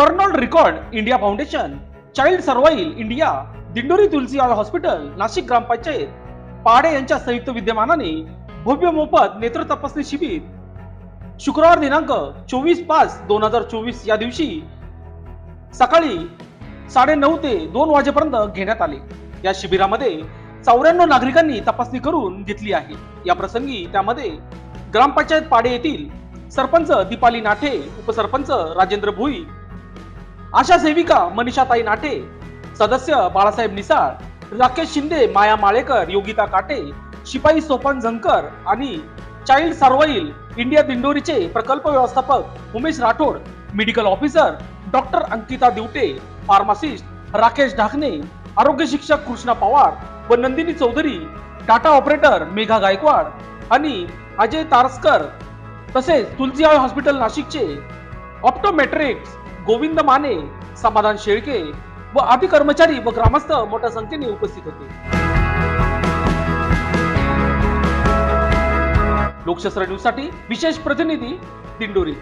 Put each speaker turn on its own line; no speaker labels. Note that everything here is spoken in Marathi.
Pernod Ricard India foundation child survival India Dindori Tulsi hospital Nashik gram panchayat Pade यांच्या संयुक्त विद्यमानाने भव्य मोफत नेत्र तपासणी शिबिर. शुक्रवार दिनांक चोवीस पाच दोन हजार चोवीस या दिवशी सकाळी साडे नऊ ते दोन वाजेपर्यंत घेण्यात आले. या शिबिरामध्ये चौऱ्याण्णव नागरिकांनी तपासणी करून घेतली आहे. या प्रसंगी त्यामध्ये ग्रामपंचायत पाडे येथील सरपंच दीपाली नाठे उपसरपंच राजेंद्र भुई आशा सेविका मनीषाताई नाटे सदस्य बाळासाहेब निसाळ राकेश शिंदे माया माळेकर योगिता काटे शिपाई सोपान झंकर आणि चाइल्ड सर्वाईल इंडिया दिंडोरीचे प्रकल्प व्यवस्थापक Umesh Rathod medical officer doctor Ankita Divate pharmacist Rakesh Dhakane आरोग्य शिक्षक कृष्णा पवार व नंदिनी चौधरी डाटा ऑपरेटर मेघा गायकवाड आणि अजय तारस्कर तसेच तुलसीबाई हॉस्पिटल नाशिकचे ऑप्टोमेट्रिक्स गोविंद माने समाधान शेळके व आदी कर्मचारी व ग्रामस्थ मोठ्या संख्येने उपस्थित होते. लोकशास्त्र न्यूजसाठी विशेष प्रतिनिधी दिंडोरी.